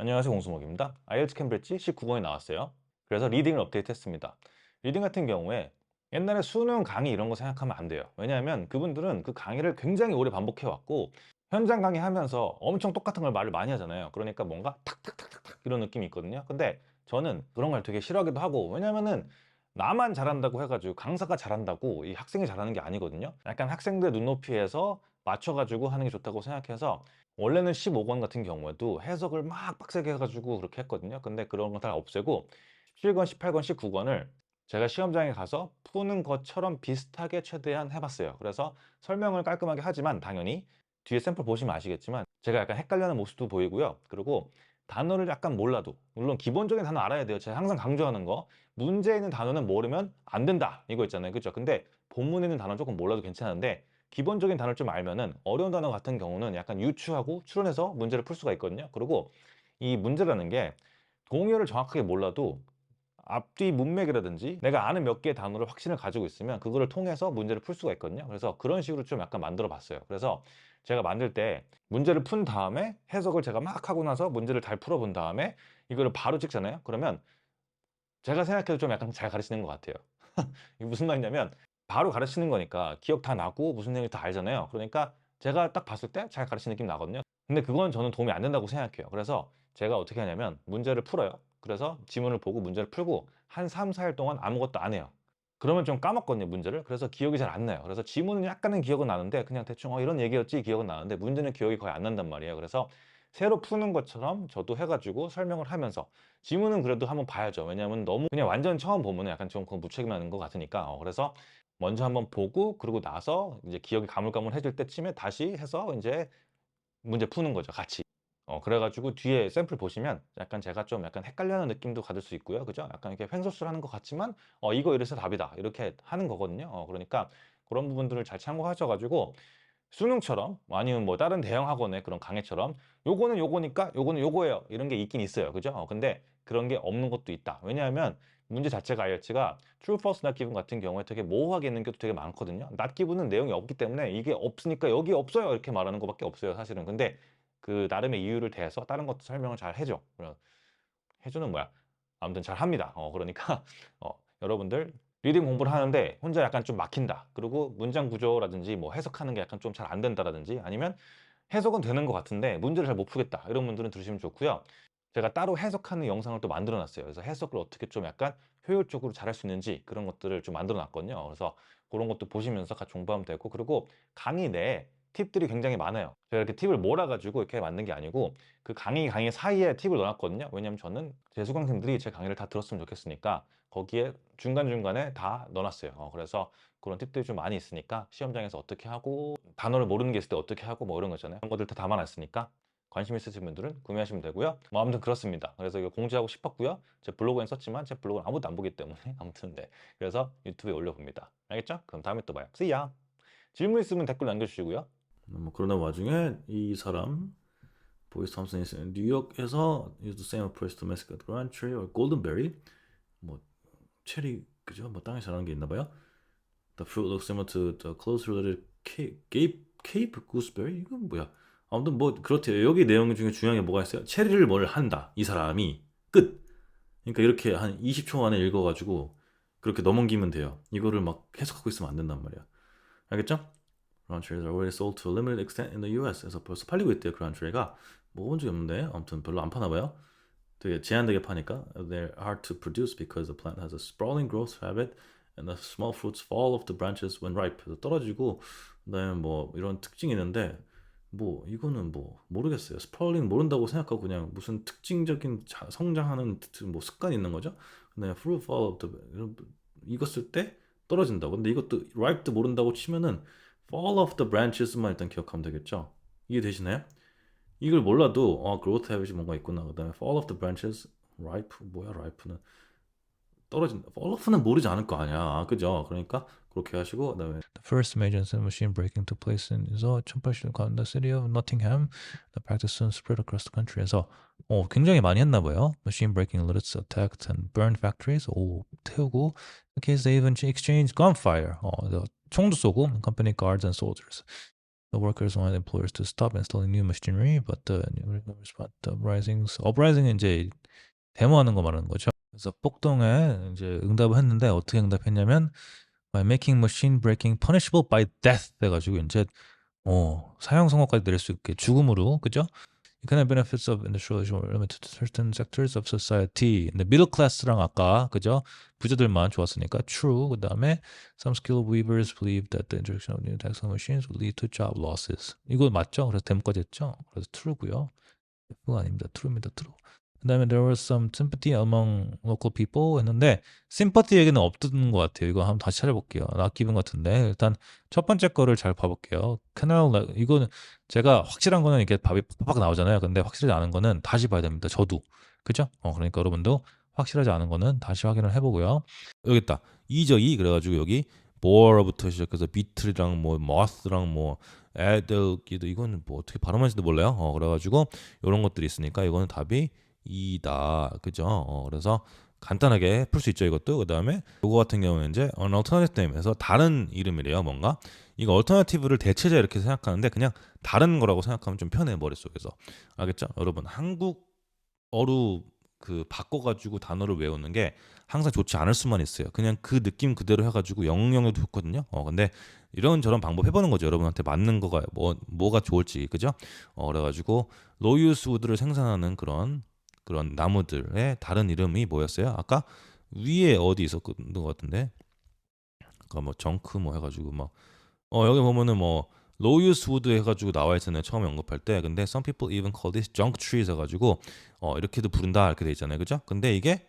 안녕하세요 공수목입니다. IELTS 캠브리지 19권이 나왔어요. 그래서 리딩을 업데이트 했습니다. 리딩 같은 경우에 옛날에 수능 강의 이런 거 생각하면 안 돼요. 왜냐하면 그분들은 그 강의를 굉장히 오래 반복해 왔고 현장 강의 하면서 엄청 똑같은 걸 말을 많이 하잖아요. 그러니까 뭔가 탁탁탁탁탁 이런 느낌이 있거든요. 근데 저는 그런 걸 되게 싫어하기도 하고 왜냐면은 나만 잘한다고 해가지고 강사가 잘한다고 이 학생이 잘하는 게 아니거든요. 약간 학생들 눈높이에서 맞춰가지고 하는 게 좋다고 생각해서 원래는 15권 같은 경우에도 해석을 막 빡세게 해가지고 그렇게 했거든요. 근데 그런 거다 없애고 17권, 18권, 19권을 제가 시험장에 가서 푸는 것처럼 비슷하게 최대한 해봤어요. 그래서 설명을 깔끔하게 하지만 당연히 뒤에 샘플 보시면 아시겠지만 제가 약간 헷갈려하는 모습도 보이고요. 그리고 단어를 약간 몰라도 물론 기본적인 단어 알아야 돼요. 제가 항상 강조하는 거 문제에 있는 단어는 모르면 안 된다 이거 있잖아요. 그죠? 근데 본문에 있는 단어 조금 몰라도 괜찮은데 기본적인 단어를 좀 알면은 어려운 단어 같은 경우는 약간 유추하고 추론해서 문제를 풀 수가 있거든요. 그리고 이 문제라는 게 동요를 정확하게 몰라도 앞뒤 문맥이라든지 내가 아는 몇 개의 단어를 확신을 가지고 있으면 그거를 통해서 문제를 풀 수가 있거든요. 그래서 그런 식으로 좀 약간 만들어 봤어요. 그래서 제가 만들 때 문제를 푼 다음에 해석을 제가 막 하고 나서 문제를 잘 풀어본 다음에 이거를 바로 찍잖아요. 그러면 제가 생각해도 좀 약간 잘 가르치는 것 같아요. 이게 무슨 말이냐면 바로 가르치는 거니까 기억 다 나고 무슨 내용이 다 알잖아요. 그러니까 제가 딱 봤을 때 잘 가르치는 느낌 나거든요. 근데 그건 저는 도움이 안 된다고 생각해요. 그래서 제가 어떻게 하냐면 문제를 풀어요. 그래서 지문을 보고 문제를 풀고 한 3, 4일 동안 아무것도 안 해요. 그러면 좀 까먹거든요, 문제를. 그래서 기억이 잘 안 나요. 그래서 지문은 약간은 기억은 나는데 그냥 대충 어, 이런 얘기였지 기억은 나는데 문제는 기억이 거의 안 난단 말이에요. 그래서 새로 푸는 것처럼 저도 해가지고 설명을 하면서 지문은 그래도 한번 봐야죠. 왜냐하면 너무 그냥 완전 처음 보면 약간 좀 무책임한 것 같으니까. 어, 그래서 먼저 한번 보고 그러고 나서 이제 기억이 가물가물해질 때쯤에 다시 해서 이제 문제 푸는 거죠, 같이. 어, 그래가지고 뒤에 샘플 보시면 약간 제가 좀 약간 헷갈려하는 느낌도 받을 수 있고요. 그죠? 약간 이렇게 횡설수를 하는 것 같지만, 어, 이거 이래서 답이다. 이렇게 하는 거거든요. 어, 그러니까 그런 부분들을 잘 참고하셔가지고 수능처럼 아니면 뭐 다른 대형 학원의 그런 강의처럼 요거는 요거니까 요거는 요거예요. 이런 게 있긴 있어요. 그죠? 어, 근데 그런 게 없는 것도 있다. 왜냐하면 문제 자체가 IELTS가 true, false, not given 같은 경우에 되게 모호하게 있는 것도 되게 많거든요. not given은 내용이 없기 때문에 이게 없으니까 여기 없어요. 이렇게 말하는 것밖에 없어요. 사실은. 근데 그 나름의 이유를 대해서 다른 것도 설명을 잘 해줘. 그럼 해주는 뭐야? 아무튼 잘 합니다. 어, 그러니까 어, 여러분들 리딩 공부를 하는데 혼자 약간 좀 막힌다. 그리고 문장 구조라든지 뭐 해석하는 게 약간 좀 잘 안 된다라든지 아니면 해석은 되는 것 같은데 문제를 잘못 풀겠다. 이런 분들은 들으시면 좋고요. 제가 따로 해석하는 영상을 또 만들어 놨어요. 그래서 해석을 어떻게 좀 약간 효율적으로 잘할 수 있는지 그런 것들을 좀 만들어 놨거든요. 그래서 그런 것도 보시면서 같이 공부하면 되고 그리고 강의 내에 팁들이 굉장히 많아요. 제가 이렇게 팁을 몰아가지고 이렇게 만든 게 아니고 그 강의 강의 사이에 팁을 넣어놨거든요. 왜냐면 저는 제 수강생들이 제 강의를 다 들었으면 좋겠으니까 거기에 중간중간에 다 넣어놨어요. 어, 그래서 그런 팁들이 좀 많이 있으니까 시험장에서 어떻게 하고 단어를 모르는 게 있을 때 어떻게 하고 뭐 이런 거 있잖아요. 그런 것들 다 담아놨으니까 관심 있으신 분들은 구매하시면 되고요. 뭐 아무튼 그렇습니다. 그래서 이거 공지하고 싶었고요. 제 블로그엔 썼지만 제 블로그는 아무도 안 보기 때문에 아무튼 네. 그래서 유튜브에 올려봅니다. 알겠죠? 그럼 다음에 또 봐요. See ya! 질문 있으면 댓글 남겨주시고요. 뭐 그러는 와중에 이 사람 보이스 톰슨이 뉴욕에서 is the same approach to 뭐 체리 그죠? 뭐 땅에 자라는 게 있나 봐요. The fruit looks similar to the close related Cape, Cape, Cape gooseberry 이건 뭐야? 아무튼 뭐 그렇대요. 여기 내용 중에 중요한 게 뭐가 있어요? 체리를 뭘 한다. 이 사람이 끝. 그러니까 이렇게 한 20초 안에 읽어가지고 그렇게 넘기면 돼요. 이거를 막 해석하고 있으면 안 된단 말이야. 알겠죠? 그런 트레이가 already sold to a limited extent in the US. 에서 벌써 팔리고 있대요. 그런 트레이가 먹어본 적이 없는데 아무튼 별로 안 파나 봐요. 되게 제한되게 파니까 they're hard to produce because the plant has a sprawling growth habit and the small fruits fall off the branches when ripe. 떨어지고 그다음에 뭐 이런 특징이 있는데 뭐 이거는 뭐 모르겠어요. 스프라울링 모른다고 생각하고 그냥 무슨 특징적인 자, 성장하는 뭐 습관이 있는 거죠. 근데 off the 익었을 때 떨어진다고. 근데 이것도 ripe도 모른다고 치면은 fall off the branches만 일단 기억하면 되겠죠. 이해되시나요? 이걸 몰라도 어 growth habit이 뭔가 있구나. 그다음에 fall off the branches, ripe 뭐야 ripe는 떨어진다. off는 모르지 않을 거 아니야. 그죠? 그러니까 그렇게 하시고 그다음에 The first major machine breaking took place in so 1800년 the city of Nottingham. The practice soon spread across the country에서 어, 굉장히 많이 했나 봐요. Machine breaking units attacked and burned factories. 오, 태우고 in case they even exchanged gunfire. 어, 총도 쏘고 company guards and soldiers. The workers wanted employers to stop installing new machinery, but the new response to uprisings. uprising은 이제 데모하는 거 말하는 거죠. 그래서 폭동에 이제 응답을 했는데 어떻게 응답했냐면 by making machine breaking punishable by death 해가지고 이제 어 사형 선고까지 내릴 수 있게 죽음으로 그죠? Economic benefits of industrialization were limited to certain sectors of society. 근데 middle class랑 아까 그죠? 부자들만 좋았으니까 true. 그 다음에 some skilled weavers believed that the introduction of new textile machines would lead to job losses. 이거 맞죠? 그래서 데모까지 했죠? 그래서 true고요. F가 아닙니다. true입니다. true. 그다음에 there was some sympathy among local people 했는데 sympathy 얘기는 없던 것 같아요. 이거 한번 다시 찾아볼게요. 나 기분 같은데 일단 첫 번째 거를 잘 봐볼게요. canal 이거는 제가 확실한 거는 이렇게 밥이 팍팍 나오잖아요. 근데 확실하지 않은 거는 다시 봐야 됩니다. 저도 그죠? 어 그러니까 여러분도 확실하지 않은 거는 다시 확인을 해보고요. 여기 있다. 이저이 그래가지고 여기 bore부터 시작해서 beetle이랑 뭐 moth랑 뭐 애들기도 이거는 뭐 어떻게 발음하는지도 몰라요. 어 그래가지고 이런 것들이 있으니까 이거는 답이 이다. 그죠? 어 그래서 간단하게 풀 수 있죠 이것도. 그 다음에 이거 같은 경우는 이제 an alternative name에서 다른 이름이래요 뭔가. 이거 alternative를 대체자 이렇게 생각하는데 그냥 다른 거라고 생각하면 좀 편해 머릿속에서. 알겠죠? 여러분 한국어로 그 바꿔가지고 단어를 외우는 게 항상 좋지 않을 수만 있어요. 그냥 그 느낌 그대로 해가지고 영영에도 좋거든요. 어 근데 이런 저런 방법 해보는 거죠 여러분한테 맞는 거가 뭐 뭐가 좋을지. 그죠? 어 그래가지고 로유스 우드를 생산하는 그런 그런 나무들의 다른 이름이 뭐였어요? 아까 위에 어디 있었던 것 같은데 아까 뭐 정크 뭐 해가지고 막 어 여기 보면은 뭐 로유스 우드 해가지고 나와 있었네 처음 언급할 때 근데 some people even call this junk trees 해가지고 어 이렇게도 부른다 이렇게 돼 있잖아요 그죠? 근데 이게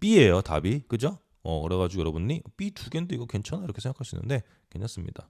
B예요 답이 그죠? 어 그래가지고 여러분이 B 두 개인데 이거 괜찮아 이렇게 생각할 수 있는데 괜찮습니다